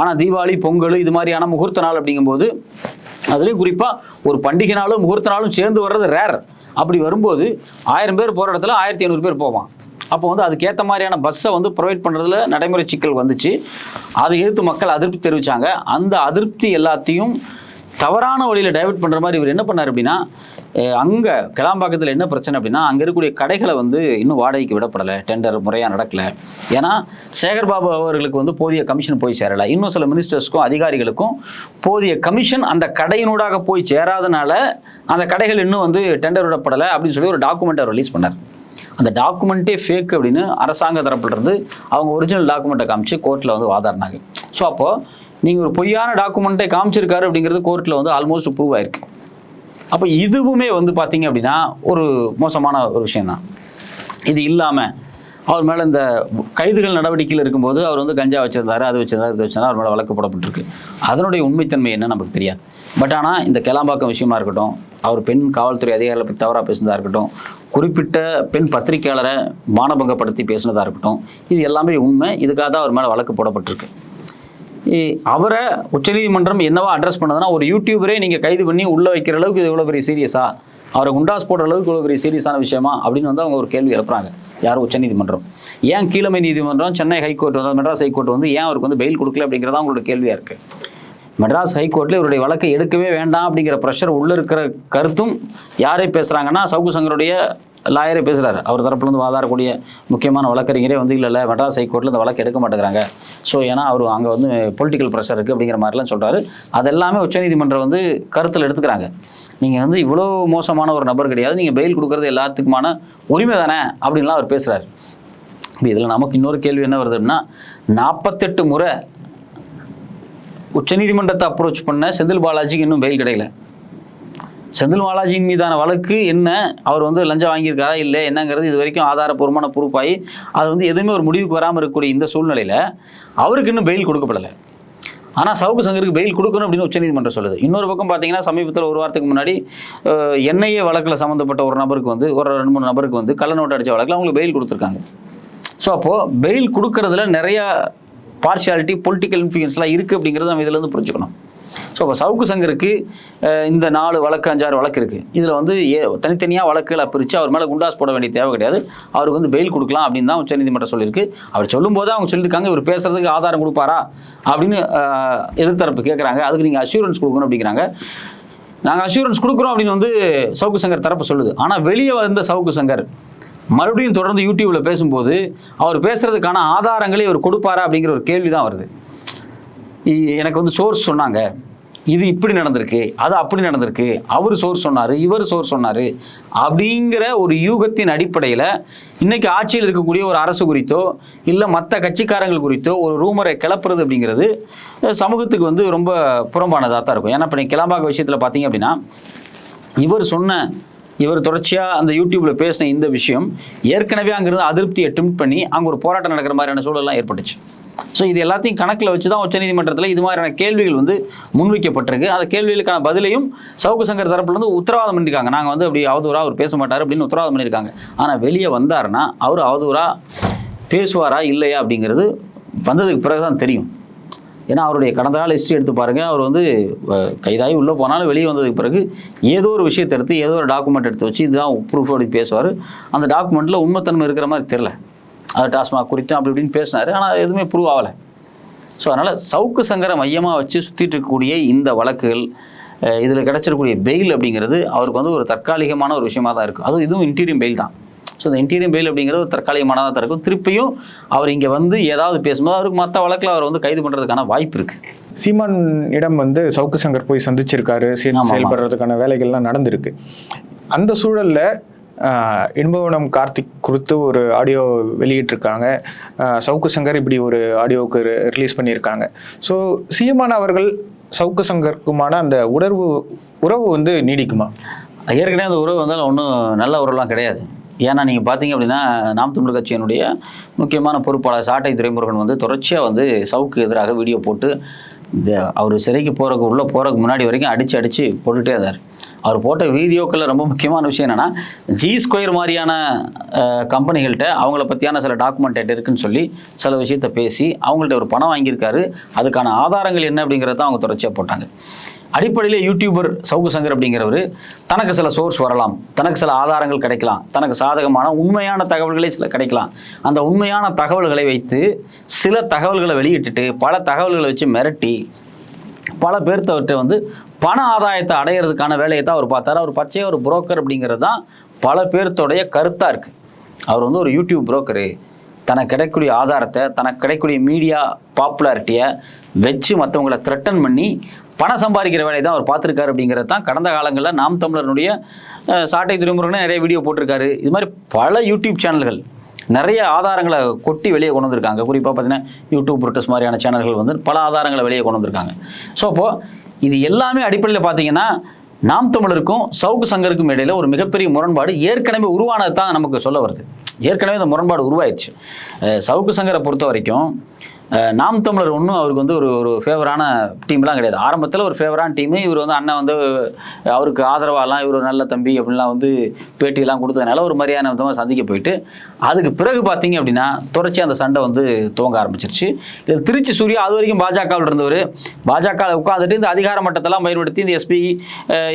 ஆனால் தீபாவளி பொங்கல் இது மாதிரியான முகூர்த்த நாள் அப்படிங்கும்போது அதுலேயும் குறிப்பாக ஒரு பண்டிகை நாளும் முகூர்த்த நாளும் சேர்ந்து வர்றது ரேர் அப்படி வரும்போது ஆயிரம் பேர் போகிற இடத்துல ஆயிரத்தி ஐநூறு பேர் போவான். அப்போ வந்து அதுக்கேற்ற மாதிரியான பஸ்ஸை வந்து ப்ரொவைட் பண்ணுறதுல நடைமுறை சிக்கல் வந்துச்சு. அதை எதிர்த்து மக்கள் அதிருப்தி தெரிவித்தாங்க அந்த அதிருப்தி எல்லாத்தையும் தவறான வழியில் டைவர்ட் பண்ணுற மாதிரி இவர் என்ன பண்ணார் அப்படின்னா அங்கே கிளாம்பாக்கத்தில் என்ன பிரச்சனை அப்படின்னா அங்கே இருக்கக்கூடிய கடைகளை வந்து இன்னும் வாடகைக்கு விடப்படலை டெண்டர் முறையாக நடக்கலை. ஏன்னா சேகர்பாபு அவர்களுக்கு வந்து போதிய கமிஷன் போய் சேரலை. இன்னும் சில மினிஸ்டர்ஸ்க்கும் அதிகாரிகளுக்கும் போதிய கமிஷன் அந்த கடையினூடாக போய் சேராதனால அந்த கடைகள் இன்னும் வந்து டெண்டர் விடப்படலை அப்படின்னு சொல்லி ஒரு டாக்குமெண்ட் அவர் ரிலீஸ் பண்ணார். அந்த டாக்குமெண்ட்டே ஃபேக் அப்படின்னு அரசாங்க தரப்புல இருந்து அவங்க ஒரிஜினல் டாக்குமெண்ட்டை காமிச்சு கோர்ட்டில் வந்து வாதாடினாங்க ஸோ அப்போது நீங்கள் ஒரு பொய்யான டாக்குமெண்ட்டை காமிச்சிருக்காரு அப்படிங்கிறது கோர்ட்டில் வந்து ஆல்மோஸ்ட் ப்ரூவ் ஆயிருக்கு. அப்போ இதுவுமே வந்து பார்த்தீங்க அப்படின்னா ஒரு மோசமான ஒரு விஷயம் தான் இது இல்லாமல் அவர் மேலே இந்த கைதுகள் நடவடிக்கையில் இருக்கும்போது அவர் வந்து கஞ்சா வச்சிருந்தாரு அது வச்சிருந்தாரு இது வச்சிருந்தாரு அவர் மேலே வழக்கு போடப்பட்டிருக்கு. அதனுடைய உண்மைத்தன்மை என்ன நமக்கு தெரியாது. பட் ஆனால் இந்த கிளாம்பாக்கம் விஷயமா இருக்கட்டும் அவர் பெண் காவல்துறை அதிகாரிகளை பற்றி தவறாக பேசினதாக இருக்கட்டும் குறிப்பிட்ட பெண் பத்திரிகையாளரை மானபங்கப்படுத்தி பேசினதாக இருக்கட்டும் இது எல்லாமே உண்மை. இதுக்காக தான் அவர் மேலே வழக்கு போடப்பட்டிருக்கு. அவரை உச்சநீதிமன்றம் என்னவா அட்ரஸ் பண்ணதுன்னா ஒரு யூடியூபரே நீங்கள் கைது பண்ணி உள்ளே வைக்கிற அளவுக்கு இது இவ்வளோ பெரிய சீரியஸா அவரை குண்டாஸ் போடுற அளவுக்கு இவ்வளோ பெரிய சீரியஸான விஷயமா? அப்படின்னு வந்து அவங்க ஒரு கேள்வி எழுப்புறாங்க. யார்? உச்சநீதிமன்றம். ஏன் கீழமை நீதிமன்றம் சென்னை ஹைகோர்ட் வந்து மெட்ராஸ் ஹைகோர்ட் வந்து ஏன் அவருக்கு வந்து பெயில் கொடுக்கல அப்படிங்கிறதா அவங்களோட கேள்வியாக இருக்குது மெட்ராஸ் ஹைகோர்ட்டில் இவருடைய வழக்கை எடுக்கவே வேண்டாம் அப்படிங்கிற ப்ரெஷர் உள்ளே இருக்கிற கருத்தும் யாரே பேசுகிறாங்கன்னா சவுகு சங்கருடைய லாயரே பேசுகிறாரு அவர் தரப்புலேருந்து வாதாடக்கூடிய முக்கியமான வழக்கறிஞரே வந்து இல்லை இல்லை மெட்ராஸ் ஹைகோர்ட்டில் இந்த வழக்கு எடுக்க மாட்டேங்கிறாங்க. ஸோ ஏன்னா அவர் அங்கே வந்து பொலிட்டிக்கல் ப்ரெஷர் இருக்குது அப்படிங்கிற மாதிரிலாம் சொல்கிறாரு அதெல்லாமே உச்சநீதிமன்றம் வந்து கருத்தில் எடுத்துக்கிறாங்க. நீங்கள் வந்து இவ்வளோ மோசமான ஒரு நபர் கிடையாது. நீங்கள் பெயில் கொடுக்குறது எல்லாத்துக்குமான உரிமை தானே? அப்படின்லாம் அவர் பேசுகிறாரு இப்போ இதில் நமக்கு இன்னொரு கேள்வி என்ன வருது அப்படின்னா நாற்பத்தெட்டு முறை உச்சநீதிமன்றத்தை அப்ரோச் பண்ண செந்தில் பாலாஜிக்கு இன்னும் பெயில் கிடைக்கல. செந்தில் பாலாஜியின் மீதான வழக்கு என்ன? அவர் வந்து லஞ்சம் வாங்கியிருக்காரா இல்லை என்னங்கிறது இது வரைக்கும் ஆதாரப்பூர்வமான பொறுப்பாகி அது வந்து எதுவுமே ஒரு முடிவுக்கு வராமல் இருக்கக்கூடிய இந்த சூழ்நிலையில் அவருக்கு இன்னும் பெயில் கொடுக்கப்படலை. ஆனால் சவுக்கு சங்கருக்கு பெயில் கொடுக்கணும் அப்படின்னு உச்சநீதிமன்றம் சொல்லுது. இன்னொரு பக்கம் பார்த்தீங்கன்னா சமீபத்தில் ஒரு வாரத்துக்கு முன்னாடி என்ஐஏ வழக்கில் சம்மந்தப்பட்ட ஒரு நபருக்கு வந்து ஒரு ரெண்டு மூணு நபருக்கு வந்து கள்ள நோட்டு அடித்த வழக்கில் அவங்களுக்கு பெயில் கொடுத்துருக்காங்க. ஸோ அப்போது பெயில் கொடுக்கறதுல நிறையா பார்ஷியாலிட்டி பொலிட்டிக்கல் இன்ஃப்ளூயன்ஸ்லாம் இருக்குது அப்படிங்கிறத நம்ம இதிலேருந்து புரிஞ்சுக்கணும். ஸோ இப்போ சவுக்கு சங்கருக்கு இந்த நாலு வழக்கு அஞ்சாறு வழக்கு இருக்குது இதில் வந்து ஏ தனித்தனியாக வழக்குகளை பிரித்து அவர் மேலே குண்டாஸ் போட வேண்டிய தேவை கிடையாது. அவருக்கு வந்து பெயில் கொடுக்கலாம் அப்படின்னு தான் உச்சநீதிமன்றம் சொல்லியிருக்கு. அவர் சொல்லும்போது அவங்க சொல்லியிருக்காங்க இவர் பேசுறதுக்கு ஆதாரம் கொடுப்பாரா அப்படின்னு எதிர்த்தரப்பு கேட்குறாங்க அதுக்கு நீங்கள் அஷூரன்ஸ் கொடுக்கணும் அப்படிங்கிறாங்க. நாங்கள் அஷூரன்ஸ் கொடுக்குறோம் அப்படின்னு வந்து சவுக்கு சங்கர் தரப்பு சொல்லுது. ஆனால் வெளியே வந்த சவுக்கு சங்கர் மறுபடியும் தொடர்ந்து யூடியூப்பில் பேசும்போது அவர் பேசுகிறதுக்கான ஆதாரங்களை இவர் கொடுப்பாரா அப்படிங்கிற ஒரு கேள்வி தான் வருது. எனக்கு வந்து சோர்ஸ் சொன்னாங்க. இது இப்படி நடந்திருக்கு அது அப்படி நடந்திருக்கு அவர் சோர்ஸ் சொன்னார் இவர் சோர்ஸ் சொன்னார் அப்படிங்கிற ஒரு யூகத்தின் அடிப்படையில் இன்றைக்கி ஆட்சியில் இருக்கக்கூடிய ஒரு அரசு குறித்தோ இல்லை மற்ற கட்சிக்காரங்கள் குறித்தோ ஒரு ரூமரை கிளப்புறது அப்படிங்கிறது சமூகத்துக்கு வந்து ரொம்ப புறம்பானதாக தான் இருக்கும். ஏன்னா இப்போ நீங்கள் கிளம்பாக்க விஷயத்தில் பார்த்தீங்க அப்படின்னா இவர் சொன்ன இவர் தொடர்ச்சியாக அந்த யூடியூப்பில் பேசின இந்த விஷயம் ஏற்கனவே அங்கேருந்து அதிருப்தியை டிம்ட் பண்ணி அங்கே ஒரு போராட்டம் நடக்கிற மாதிரியான சூழல்லாம் ஏற்பட்டுச்சு. ஸோ இது எல்லாத்தையும் கணக்கில் வச்சு தான் உச்சநீதிமன்றத்தில் இது மாதிரியான கேள்விகள் வந்து முன்வைக்கப்பட்டிருக்கு. அந்த கேள்விகளுக்கான பதிலையும் சவுக்கு சங்கர் தரப்புல வந்து உத்தரவாதம் பண்ணியிருக்காங்க நாங்கள் வந்து அப்படி அவதூறா அவர் பேச மாட்டார் அப்படின்னு உத்தரவாதம் பண்ணியிருக்காங்க ஆனால் வெளியே வந்தாருன்னா அவர் அவதூறா பேசுவாரா இல்லையா அப்படிங்கிறது வந்ததுக்கு பிறகு தான் தெரியும். ஏன்னா அவருடைய கடந்த கால ஹிஸ்ட்ரி எடுத்து பாருங்கள் அவர் வந்து கைதாகி உள்ளே போனாலும் வெளியே வந்ததுக்கு பிறகு ஏதோ ஒரு விஷயத்தை எடுத்து ஏதோ ஒரு டாக்குமெண்ட் எடுத்து வச்சு இதுதான் ப்ரூஃப் அப்படி பேசுவார். அந்த டாக்குமெண்ட்டில் உண்மைத்தன்மை இருக்கிற மாதிரி தெரில அது டாஸ்மாக் குறித்து அப்படி இப்படின்னு பேசினார். ஆனால் எதுவுமே ப்ரூவ் ஆகலை. ஸோ அதனால் சவுக்கு சங்கரை மையமாக வச்சு சுற்றிட்டு இருக்கக்கூடிய இந்த வழக்குகள் இதில் கிடைச்சிருக்கக்கூடிய பெயில் அப்படிங்கிறது அவருக்கு வந்து ஒரு தற்காலிகமான ஒரு விஷயமா தான் இருக்கும் அதுவும் இதுவும் இன்டீரியம் பெயில் தான். ஸோ இந்த இன்டீரியம் பெயில் அப்படிங்கிறது ஒரு தற்காலிகமானதாக தான் இருக்கும். திருப்பியும் அவர் இங்கே வந்து ஏதாவது பேசும்போது அவருக்கு மற்ற வழக்கில் அவர் வந்து கைது பண்ணுறதுக்கான வாய்ப்பு இருக்குது சீமான் இடம் வந்து சவுக்கு சங்கர் போய் சந்திச்சிருக்காரு சேர்ந்து. செயல்படுறதுக்கான வேலைகள்லாம் நடந்திருக்கு. அந்த சூழல்ல இன்பவனம் கார்த்திக் கொடுத்து ஒரு ஆடியோ வெளியிட்டிருக்காங்க. சவுக்கு சங்கர் இப்படி ஒரு ஆடியோவுக்கு ரிலீஸ் பண்ணியிருக்காங்க. ஸோ சீமான் அவர்கள் சவுக்கு சங்கருக்குமான அந்த உணர்வு உறவு வந்து நீடிக்குமா? ஏற்கனவே அந்த உறவு வந்தாலும் ஒன்றும் நல்ல உறவுலாம் கிடையாது. ஏன்னா நீங்கள் பார்த்தீங்க அப்படின்னா நாம் தமிழர் கட்சியினுடைய முக்கியமான பொறுப்பாளர் சாட்டை துரைமுருகன் வந்து தொடர்ச்சியாக வந்து சவுக்கு எதிராக வீடியோ போட்டு இந்த அவர் சிறைக்கு போகிறக்கு உள்ளே போகிறதுக்கு முன்னாடி வரைக்கும் அடித்து அடித்து போட்டுகிட்டே இருந்தார். அவர் போட்ட வீடியோக்களில் ரொம்ப முக்கியமான விஷயம் என்னென்னா ஜி ஸ்கொயர் மாதிரியான கம்பெனிகள்கிட்ட அவங்கள பற்றியான சில டாக்குமெண்ட் இருக்குன்னு சொல்லி சில விஷயத்த பேசி அவங்கள்ட்ட ஒரு பணம் வாங்கியிருக்காரு. அதுக்கான ஆதாரங்கள் என்ன அப்படிங்கிறத அவங்க தொடர்ச்சியாக போட்டாங்க. அடிப்படையில் யூடியூபர் சவுக்கு சங்கர் அப்படிங்கிறவர் தனக்கு சில சோர்ஸ் வரலாம் தனக்கு சில ஆதாரங்கள் கிடைக்கலாம் தனக்கு சாதகமான உண்மையான தகவல்களே சில கிடைக்கலாம். அந்த உண்மையான தகவல்களை வைத்து சில தகவல்களை வெளியிட்டுட்டு பல தகவல்களை வச்சு மிரட்டி பல பேர்த்தவர்கிட்ட வந்து பண ஆதாயத்தை அடையிறதுக்கான வேலையை தான் அவர் பார்த்தாரு. அவர் பச்சையாக ஒரு புரோக்கர் அப்படிங்கிறது தான் பல பேர்த்தோடைய கருத்தாக இருக்குது அவர் வந்து ஒரு யூடியூப் புரோக்கரு தனக்கு கிடைக்கக்கூடிய ஆதாரத்தை தனக்கு கிடைக்கக்கூடிய மீடியா பாப்புலாரிட்டியை வச்சு மற்றவங்களை த்ரெட்டன் பண்ணி பணம் சம்பாதிக்கிற வேலையை தான் அவர் பார்த்துருக்காரு அப்படிங்கிறது தான் கடந்த காலங்களில் நாம் தமிழர்னுடைய சாட்டை துறைமுருகனே நிறைய வீடியோ போட்டிருக்காரு. இது மாதிரி பல யூடியூப் சேனல்கள் நிறைய ஆதாரங்களை கொட்டி வெளியே கொண்டு வந்திருக்காங்க. குறிப்பாக பார்த்தீங்கன்னா யூடியூப் புரட்டஸ் மாதிரியான சேனல்கள் வந்து பல ஆதாரங்களை வெளியே கொண்டு வந்திருக்காங்க. ஸோ அப்போது இது எல்லாமே அடிப்படையில் பார்த்தீங்கன்னா நாம் தமிழருக்கும் சவுக்கு சங்கருக்கும் இடையில் ஒரு மிகப்பெரிய முரண்பாடு ஏற்கனவே உருவானது தான் நமக்கு சொல்ல வருது. ஏற்கனவே இந்த முரண்பாடு உருவாயிடுச்சு. சவுக்கு சங்கரை பொறுத்த வரைக்கும் நாம் தமிழர் ஒன்றும் அவருக்கு வந்து ஒரு ஒரு ஃபேவரான டீம்லாம் கிடையாது. ஆரம்பத்தில் ஒரு ஃபேவரான டீமு இவர் வந்து அண்ணன் வந்து அவருக்கு ஆதரவாலாம் இவர் நல்ல தம்பி அப்படின்லாம் வந்து பேட்டியெல்லாம் கொடுத்ததுனால ஒரு மரியாதை விதமாக சந்திக்க போயிட்டு அதுக்கு பிறகு பார்த்தீங்க அப்படின்னா தொடர்ச்சி அந்த சண்டை வந்து துவங்க ஆரம்பிச்சிருச்சு. இதில் திருச்சி சூர்யா அது வரைக்கும் பாஜகவில் இருந்தவர். பாஜக உட்காந்துட்டு இந்த அதிகார மட்டத்தெல்லாம் பயன்படுத்தி இந்த எஸ்பி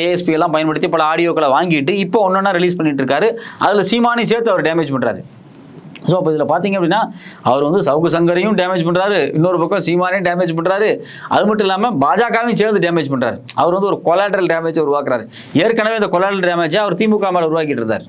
ஏஎஸ்பி எல்லாம் பயன்படுத்தி பல ஆடியோக்களை வாங்கிட்டு இப்போ ஒன்றொன்னா ரிலீஸ் பண்ணிட்டு இருக்காரு. அதில் சீமானையும் சேர்த்து அவர் டேமேஜ் பண்ணுறாரு ஸோ அப்போ இதில் பார்த்தீங்க அப்படின்னா அவர் வந்து சவுக்கு சங்கரையும் டேமேஜ் பண்ணுறாரு இன்னொரு பக்கம் சீமானையும் டேமேஜ் பண்ணுறாரு அது மட்டும் இல்லாமல் பாஜகவையும் சேர்ந்து டேமேஜ் பண்ணுறாரு அவர் வந்து ஒரு கொலாட்ரல் டேமேஜை உருவாக்குறாரு. ஏற்கனவே இந்த கொலாட்ரல் டேமேஜை அவர் திமுக மேலே உருவாக்கிட்டு இருந்தார்.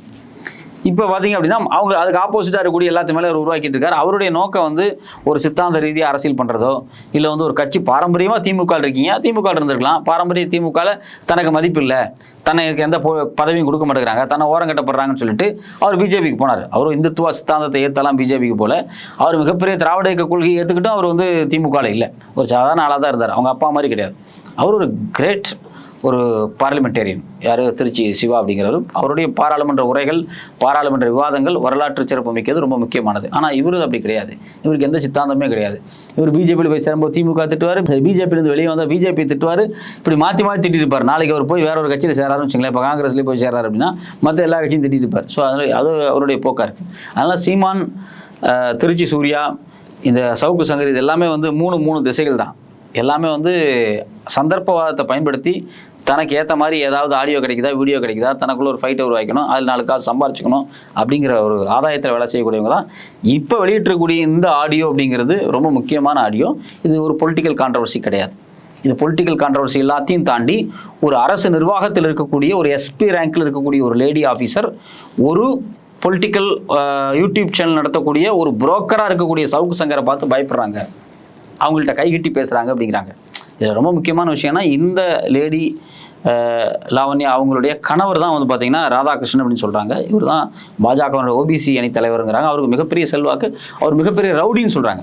இப்போ பார்த்தீங்க அப்படின்னா அவங்க அதுக்கு ஆப்போசிட்டாக இருக்கக்கூடிய எல்லாத்து மேலே அவர் உருவாக்கிட்டு இருக்காரு. அவருடைய நோக்கம் வந்து ஒரு சித்தாந்த ரீதியாக அரசியல் பண்ணுறதோ இல்லை வந்து ஒரு கட்சி பாரம்பரியமாக திமுக இருக்கீங்க. திமுக இருந்திருக்கலாம்? பாரம்பரிய திமுக தனக்கு மதிப்பு இல்லை. தனக்கு எந்த பொ- பதவியும் கொடுக்க மாட்டேங்கிறாங்க. தன்னை ஓரம் கட்டப்படுறாங்கன்னு சொல்லிட்டு அவர் பிஜேபிக்கு போனார். அவர் இந்துத்துவ சித்தாந்தத்தை ஏற்றலாம் பிஜேபிக்கு போல. அவர் மிகப்பெரிய திராவிட இயக்க கொள்கையை ஏற்றுக்கிட்டும் அவர் வந்து திமுகவில் இல்லை. ஒரு சாதாரண ஆளாக தான் இருந்தார். அவங்க அப்பா மாதிரி கிடையாது. அவர் ஒரு கிரேட் ஒரு பார்லிமெண்டேரியன். யார்? திருச்சி சிவா அப்படிங்கிறவரும். அவருடைய பாராளுமன்ற உரைகள் பாராளுமன்ற விவாதங்கள் வரலாற்று சிறப்பு மிக்கது ரொம்ப முக்கியமானது. ஆனால் இவரு அப்படி கிடையாது. இவருக்கு எந்த சித்தாந்தமே கிடையாது. இவர் பிஜேபியில் போய் சேரும்போது திமுக திட்டுவார். பிஜேபியிலேருந்து வெளியே வந்தால் பிஜேபி திட்டுவார். இப்படி மாற்றி மாற்றி திட்டிருப்பார். நாளைக்கு அவர் போய் வேற ஒரு கட்சியில் சேராருன்னு வச்சுங்களேன் இப்போ காங்கிரஸ்லேயே போய் சேராரு அப்படின்னா மற்ற எல்லா கட்சியும் திட்டிருப்பார். ஸோ அதனால் அது அவருடைய போக்காக இருக்குது அதனால் சீமான் திருச்சி சூர்யா இந்த சவுக்கு சங்கர் இது எல்லாமே வந்து மூணு மூணு திசைகள் தான். எல்லாமே வந்து சந்தர்ப்பவாதத்தை பயன்படுத்தி தனக்கு ஏற்ற மாதிரி ஏதாவது ஆடியோ கிடைக்குதா வீடியோ கிடைக்குதா தனக்குள்ள ஒரு ஃபைட்டை உருவாக்கணும் அதில் நாலு காசு சம்பாரிச்சுக்கணும் அப்படிங்கிற ஒரு ஆதாயத்தில் வேலை செய்யக்கூடியவங்க தான். இப்போ வெளியிட்டிருக்கக்கூடிய இந்த ஆடியோ அப்படிங்கிறது ரொம்ப முக்கியமான ஆடியோ இது ஒரு பொலிட்டிக்கல் கான்ட்ரவர்சி கிடையாது. இது பொலிட்டிக்கல் கான்ட்ரவர்சி எல்லாத்தையும் தாண்டி ஒரு அரசு நிர்வாகத்தில் இருக்கக்கூடிய ஒரு எஸ்பி ரேங்கில் இருக்கக்கூடிய ஒரு லேடி ஆஃபீஸர் ஒரு பொலிட்டிக்கல் யூடியூப் சேனல் நடத்தக்கூடிய ஒரு புரோக்கராக இருக்கக்கூடிய சவுக்கு சங்கரை பார்த்து பயப்படுறாங்க. அவங்கள்ட்ட கைகட்டி பேசுகிறாங்க அப்படிங்கிறாங்க. இதில் ரொம்ப முக்கியமான விஷயம்னா இந்த லேடி லாவண்யா அவங்களுடைய கணவர் தான் வந்து பார்த்தீங்கன்னா ராதாகிருஷ்ணன் அப்படின்னு சொல்கிறாங்க இவர் தான் பாஜகவோட ஓபிசி அணி தலைவருங்கிறாங்க. அவருக்கு மிகப்பெரிய செல்வாக்கு அவர் மிகப்பெரிய ரவுடின்னு சொல்கிறாங்க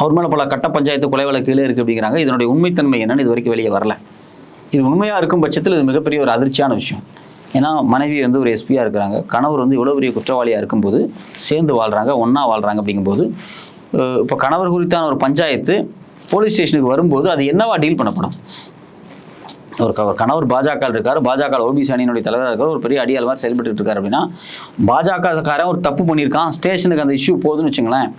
அவர் மேலே பல கட்ட பஞ்சாயத்து கொலை வழக்கு கீழே இருக்குது அப்படிங்கிறாங்க. இதனுடைய உண்மைத்தன்மை என்னன்னு இது வரைக்கும் வெளியே வரல. இது உண்மையாக இருக்கும் பட்சத்தில் இது மிகப்பெரிய ஒரு அதிர்ச்சியான விஷயம். ஏன்னா மனைவி வந்து ஒரு எஸ்பியாக இருக்கிறாங்க. கணவர் வந்து இவ்வளோ பெரிய குற்றவாளியாக இருக்கும்போது சேர்ந்து வாழ்கிறாங்க ஒன்றா வாழ்கிறாங்க அப்படிங்கும்போது இப்போ கணவர் குறித்தான ஒரு பஞ்சாயத்து போலீஸ் ஸ்டேஷனுக்கு வரும்போது அது என்னவா டீல் பண்ணப்படும்? ஒரு அவர் ஒரு கணவர் பாஜக இருக்காரு. பாஜக ஓபிசி அணியினுடைய தலைவராக இருக்கார். ஒரு பெரிய அடியால் மாதிரி செயல்பட்டு இருக்காரு அப்படின்னா பாஜகக்காரன் ஒரு தப்பு பண்ணியிருக்கான். ஸ்டேஷனுக்கு அந்த இஷ்யூ போகுதுன்னு வச்சுங்களேன்.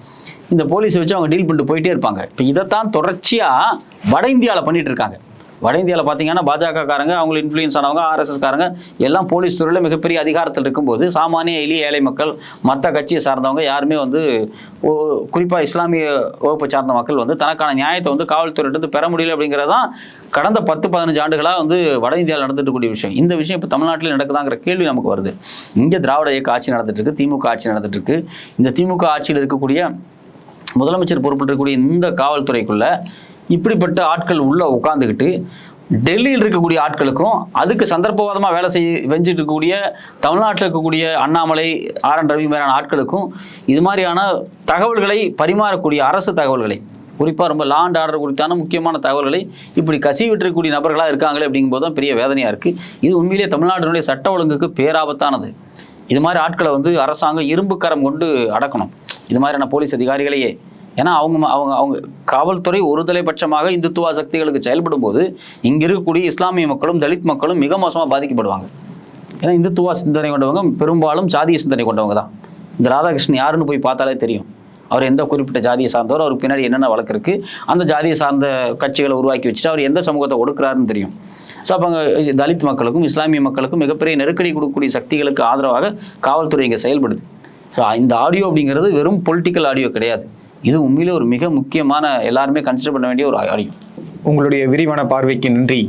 இந்த போலீஸை வச்சு அவங்க டீல் பண்ணிட்டு போயிட்டே இருப்பாங்க. இப்போ இதைத்தான் தொடர்ச்சியாக வட இந்தியாவில் பண்ணிட்டு இருக்காங்க. வட இந்தியாவில் பார்த்தீங்கன்னா பாஜக காரங்க அவங்க இன்ஃப்ளூயன்ஸ் ஆனவங்க ஆர்எஸ்எஸ் காரங்க எல்லாம் போலீஸ் துறையில் மிகப்பெரிய அதிகாரத்தில் இருக்கும்போது சாமானிய எளிய ஏழை மக்கள் மற்ற கட்சியை சார்ந்தவங்க யாருமே வந்து குறிப்பாக இஸ்லாமிய வகுப்பை சார்ந்த மக்கள் வந்து தனக்கான நியாயத்தை வந்து காவல்துறையிட்டு பெற முடியல அப்படிங்கிறது தான் கடந்த பத்து பதினஞ்சு ஆண்டுகளாக வந்து வட இந்தியாவில் நடந்துட்டு கூடிய விஷயம். இந்த விஷயம் இப்போ தமிழ்நாட்டில் நடக்குதாங்கிற கேள்வி நமக்கு வருது. இங்கே திராவிட இயக்க ஆட்சி நடந்துட்டு இருக்கு திமுக ஆட்சி நடந்துட்டு இருக்கு. இந்த திமுக ஆட்சியில் இருக்கக்கூடிய முதலமைச்சர் பொறுப்பிட்டிருக்கக்கூடிய இந்த காவல்துறைக்குள்ள இப்படிப்பட்ட ஆட்கள் உள்ளே உட்காந்துக்கிட்டு டெல்லியில் இருக்கக்கூடிய ஆட்களுக்கும் அதுக்கு சந்தர்ப்பவாதமாக வேலை செய் வெஞ்சிட்டு இருக்கக்கூடிய தமிழ்நாட்டில் இருக்கக்கூடிய அண்ணாமலை ஆர் என் ரவி மாதிரியான ஆட்களுக்கும் இது மாதிரியான தகவல்களை பரிமாறக்கூடிய அரசு தகவல்களை குறிப்பாக ரொம்ப லாண்ட் ஆர்டர் குறித்தான முக்கியமான தகவல்களை இப்படி கசிவிட்டிருக்கக்கூடிய நபர்களாக இருக்காங்களே அப்படிங்கும்போது தான் பெரிய வேதனையாக இருக்குது இது உண்மையிலேயே தமிழ்நாட்டினுடைய சட்ட ஒழுங்குக்கு பேராபத்தானது. இது மாதிரி ஆட்களை வந்து அரசாங்கம் இரும்பு கரம் கொண்டு அடக்கணும். இது மாதிரியான போலீஸ் அதிகாரிகளையே ஏன்னா அவங்க அவங்க அவங்க காவல்துறை ஒருதலை பட்சமாக இந்துத்துவ சக்திகளுக்கு செயல்படும் போது இங்க இருக்கக்கூடிய இஸ்லாமிய மக்களும் தலித் மக்களும் மிக மோசமாக பாதிக்கப்படுவாங்க. ஏன்னா இந்துத்துவ சிந்தனை கொண்டவங்க பெரும்பாலும் சாதிய சிந்தனை கொண்டவங்க தான். இந்த ராதாகிருஷ்ணன் யாருன்னு போய் பார்த்தாலே தெரியும். அவர் எந்த குறிப்பிட்ட ஜாதியை சார்ந்தவர் அவருக்கு பின்னாடி என்னென்ன வழக்கு இருக்குது அந்த ஜாதியை சார்ந்த கட்சிகளை உருவாக்கி வச்சுட்டு அவர் எந்த சமூகத்தை ஒடுக்குறாருன்னு தெரியும். ஸோ அப்போ அங்கே தலித் மக்களுக்கும் இஸ்லாமிய மக்களுக்கும் மிகப்பெரிய நெருக்கடி கொடுக்கக்கூடிய சக்திகளுக்கு ஆதரவாக காவல்துறை இங்கே செயல்படுது. ஸோ இந்த ஆடியோ அப்படிங்கிறது வெறும் பொலிட்டிக்கல் ஆடியோ கிடையாது. இது உண்மையிலே ஒரு மிக முக்கியமான எல்லாருமே கன்சிடர் பண்ண வேண்டிய ஒரு அறிவு உங்களுடைய விரிவான பார்வைக்கு நன்றி.